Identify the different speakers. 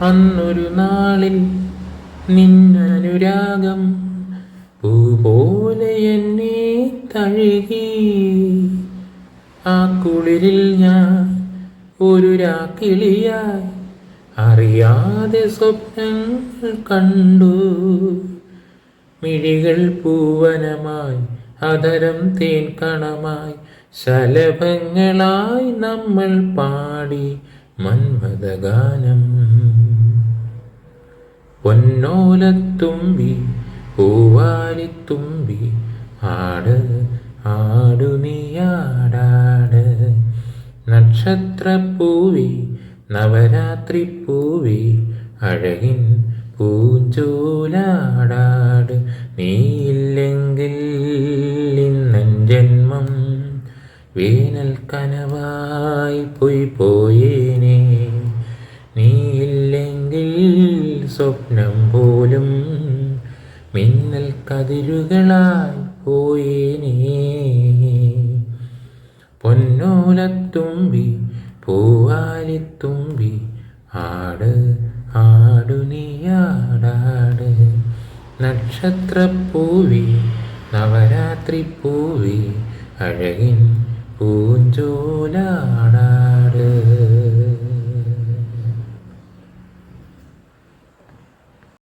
Speaker 1: അന്നൊരു നാളിൽ നിന്നനുരാഗം പൂ പോലെ എന്നെ തഴുകി. ആ കുളിരിൽ ഞാൻ ഒരു രാക്കിളിയായി അറിയാതെ സ്വപ്നങ്ങൾ കണ്ടു. മിഴികൾ പൂവനമായി അതരം തേൻ കണമായി ശലഭങ്ങളായി നമ്മൾ പാടി മന്മഥഗാനം പൊന്നോലത്തുമ്പി പൂവാലിത്തുമ്പി ആട് ആടു നീയാടാട്. നക്ഷത്രപ്പൂവി നവരാത്രി പൂവി അഴകിൻ പൂഞ്ചോലാടാട്. നീയില്ലെങ്കിൽ ഇന്നൻ ജന്മം വേനൽ കനവായി പോയി പോയേനെ സ്വപ്നം പോലും മിന്നൽ കതിരുകളായി പോയേനേ. പൊന്നോലത്തുമ്പി പൂവാലിത്തുമ്പി ആട് ആടു നീയാടാട്. നക്ഷത്രപ്പൂവി നവരാത്രി പൂവി അഴകിൻ പൂഞ്ചോലാടാ.